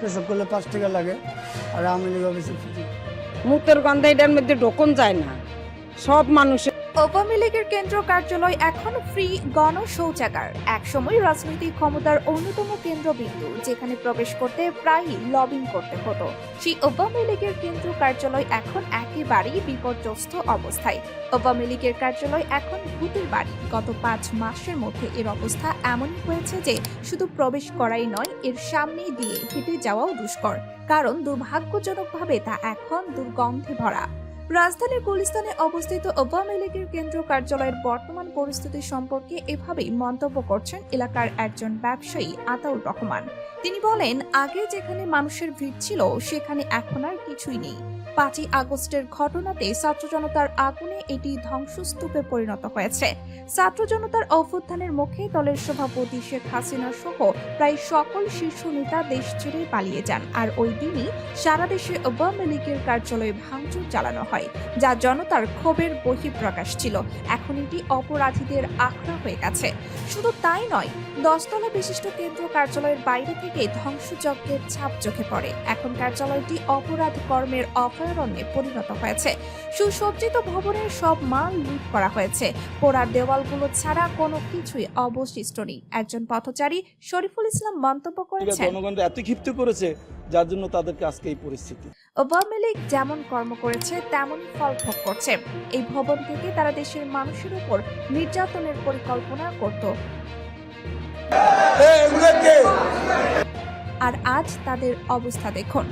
পেশাব করলে পাঁচ টাকা লাগে, আর আওয়ামী লীগ অফিসে মুক্তের গন্ধে এটার মধ্যে ঢোকন যায় না। সব মানুষের আওয়ামী লীগের কেন্দ্র কার্যালয় এখন ফ্রি গণ শৌচাগার একসময় রাজনৈতিক ক্ষমতার অন্যতম কেন্দ্রবিন্দু, যেখানে প্রবেশ করতে প্রায়ই লবিং করতে হতো। সেই আওয়ামী লীগের কেন্দ্র কার্যালয় এখন একেবারেই বিপর্যস্ত অবস্থায়। আওয়ামী লীগের কার্যালয় এখন ভূতের বাড়ি। গত পাঁচ মাসের মধ্যে এর অবস্থা এমনই হয়েছে যে, শুধু প্রবেশ করাই নয়, এর সামনে দিয়ে হেঁটে যাওয়াও দুষ্কর। কারণ দুর্ভাগ্যজনকভাবে তা এখন দুর্গন্ধে ভরা। রাজধানীর গুলিস্তানে অবস্থিত আওয়ামী লীগের কেন্দ্র কার্যালয়ের বর্তমান পরিস্থিতি সম্পর্কে এভাবেই মন্তব্য করছেন এলাকার একজন ব্যবসায়ী আতাউর রহমান। তিনি বলেন, আগে যেখানে মানুষের ভিড় ছিল, সেখানে এখন আর কিছুই নেই। পাঁচই আগস্টের ঘটনাতে ছাত্র জনতার আগুনে এটি ধ্বংসস্তূপে পরিণত হয়েছে। ছাত্র জনতার অভ্যুত্থানের মুখে দলের সভাপতি শেখ হাসিনা সহ প্রায় সকল শীর্ষ নেতা দেশ ছেড়ে পালিয়ে যান। আর ওই দিনই সারা দেশে আওয়ামী লীগের কার্যালয়ে ভাঙচুর চালানো হয়। যা জনতার ক্ষোভের বহিঃপ্রকাশ ছিল। এখন এটি অপরাধীদের আখড়া হয়ে গেছে। শুধু তাই নয় দশতলা বিশিষ্ট কেন্দ্র কার্যালয়ের বাইরে থেকে ধ্বংসযজ্ঞের ছাপ চোখে পড়ে। এখন কার্যালয়টি অপরাধ কর্মের অভয়ারণ্যে পরিণত হয়েছে। সুসজ্জিত ভবনের সব মাল লুট করা হয়েছে। পোড়ার দেওয়ালগুলো ছাড়া কোনো কিছুই অবশিষ্ট নেই। একজন পথচারী শরীফুল ইসলাম মন্তব্য করেছেন। জনগণরা এত ক্ষিপ্ত করেছে। যার জন্য তাদেরকে আজকে এই পরিস্থিতি। আওয়ামী লীগ যেমন কর্ম করেছে তেমন ফল ভোগ করছে। এই ভবন থেকে তারা দেশের মানুষের উপর নির্যাতনের পরিকল্পনা করত। আর আজ তাদের অবস্থা দেখুন।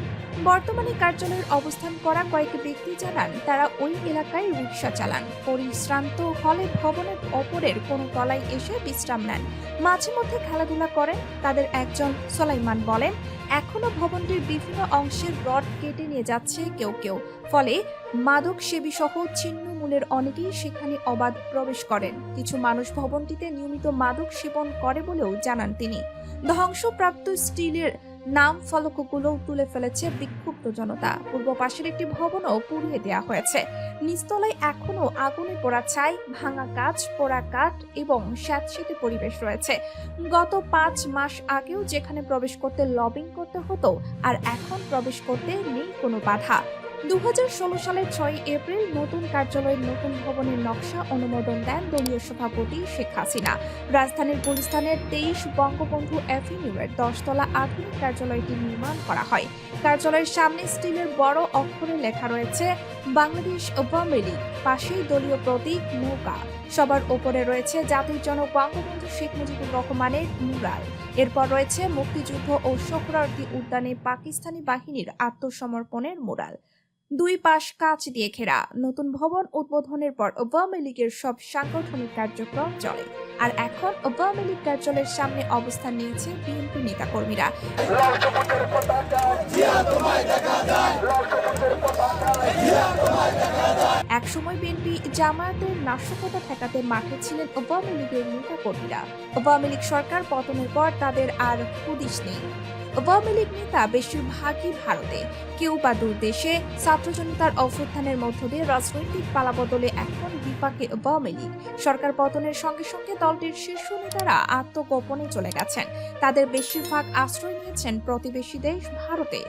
বর্তমানে কার্যালয়ের অবস্থান করা কয়েক ব্যক্তি জানান তারা ওই এলাকায় রিক্সা চালান। পরিশ্রান্ত হলে ভবনের ওপরের কোনো তলায় এসে বিশ্রাম নেন। মাঝে মধ্যে খেলাধুলা করেন তাদের একজন সোলাইমান বলেন এখনও ভবনটির বিভিন্ন অংশের রড কেটে নিয়ে যাচ্ছে কেউ কেউ। ফলে মাদক সেবী সহ ছিন্নমূলের অনেকেই সেখানে অবাধ প্রবেশ করেন। কিছু মানুষ ভবনটিতে নিয়মিত মাদক সেবন করে বলেও জানান তিনি। ধ্বংসপ্রাপ্ত স্টিলের নাম ফলকগুলো তুলে ফেলেছে বিক্ষুব্ধ জনতা। পূর্ব পাশের একটি ভবনও পুড়িয়ে দেওয়া হয়েছে। নিচতলায় এখনও আগুনে পোড়া ছাই, ভাঙা কাঠ পোড়া কাঠ এবং স্যাঁতসেঁতে পরিবেশ রয়েছে। গত পাঁচ মাস আগেও যেখানে প্রবেশ করতে লবিং করতে হতো, আর এখন প্রবেশ করতে নেই কোনো বাধা। দু হাজার ষোলো সালের ছয় এপ্রিল নতুন কার্যালয়ের নতুন ভবনের নকশা অনুমোদন দেন দলীয় সভাপতি শেখ হাসিনা। রাজধানীর গুলিস্তানের তেইশ বঙ্গবন্ধু অ্যাভিনিউয়ের দশতলা আধুনিক কার্যালয়টি নির্মাণ করা হয়। কার্যালয়ের সামনে স্টিলের বড় অক্ষরে লেখা রয়েছে, বাংলাদেশ আওয়ামী লীগ পাশেই দলীয় প্রতীক নৌকা। সবার ওপরে রয়েছে জাতির জনক বঙ্গবন্ধু শেখ মুজিবুর রহমানের মুরাল। এরপর রয়েছে মুক্তিযুদ্ধ ও সোহরাওয়ার্দী উদ্যানে পাকিস্তানি বাহিনীর আত্মসমর্পণের মুরাল। দুই পাশ কাচ দিয়ে ঘেরা নতুন ভবন উদ্বোধনের পর আওয়ামী লীগের সব সাংগঠনিক কার্যক্রম চলে। আর এখন আওয়ামী লীগ কার্যালয়ের সামনে অবস্থান নিয়েছে বিএনপি নেতাকর্মীরা। একসময় বিএনপি জামায়াতের নাশকতা ঠেকাতে মাঠে ছিলেন আওয়ামী লীগের নেতাকর্মীরা। আওয়ামী লীগ সরকার পতনের পর তাদের আর হুদিশ নেই। আওয়ামী লীগ নেতা বেশিরভাগই ভারতে। কেউ বা দূর দেশে ছাত্র জনতার অভ্যুত্থানের মধ্য দিয়ে রাজনৈতিক পালাবদলে এখন বিপাকে আওয়ামী লীগ। সরকার পতনের সঙ্গে সঙ্গে দলটির শীর্ষ নেতারা আত্মগোপনে চলে গেছেন। তাদের বেশিরভাগ আশ্রয় নিয়েছেন প্রতিবেশী দেশ ভারতে।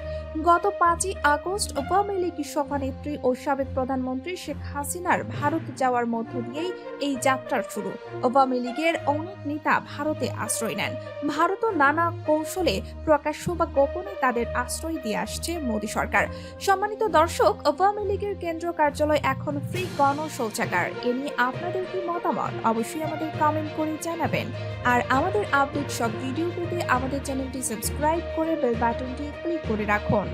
গত পাঁচই আগস্ট আওয়ামী লীগ সভানেত্রী ও সাবেক প্রধানমন্ত্রী শেখ হাসিনার ভারত যাওয়ার মধ্য দিয়েই এই যাত্রার শুরু। আওয়ামী লীগের অনেক নেতা ভারতে আশ্রয় নেন। ভারতও নানা কৌশলে প্রকাশ্য বা গোপনে তাদের আশ্রয় দিয়ে আসছে মোদী সরকার। সম্মানিত দর্শক, আওয়ামী লীগের কেন্দ্র কার্যালয় এখন ফ্রি গণ শৌচাগার এ নিয়ে আপনাদের কি মতামত? অবশ্যই আমাদের কমেন্ট করে জানাবেন। আর আমাদের আপডেট সব ভিডিও পেতে আমাদের চ্যানেলটি সাবস্ক্রাইব করে বেল বাটনটি ক্লিক করে রাখুন।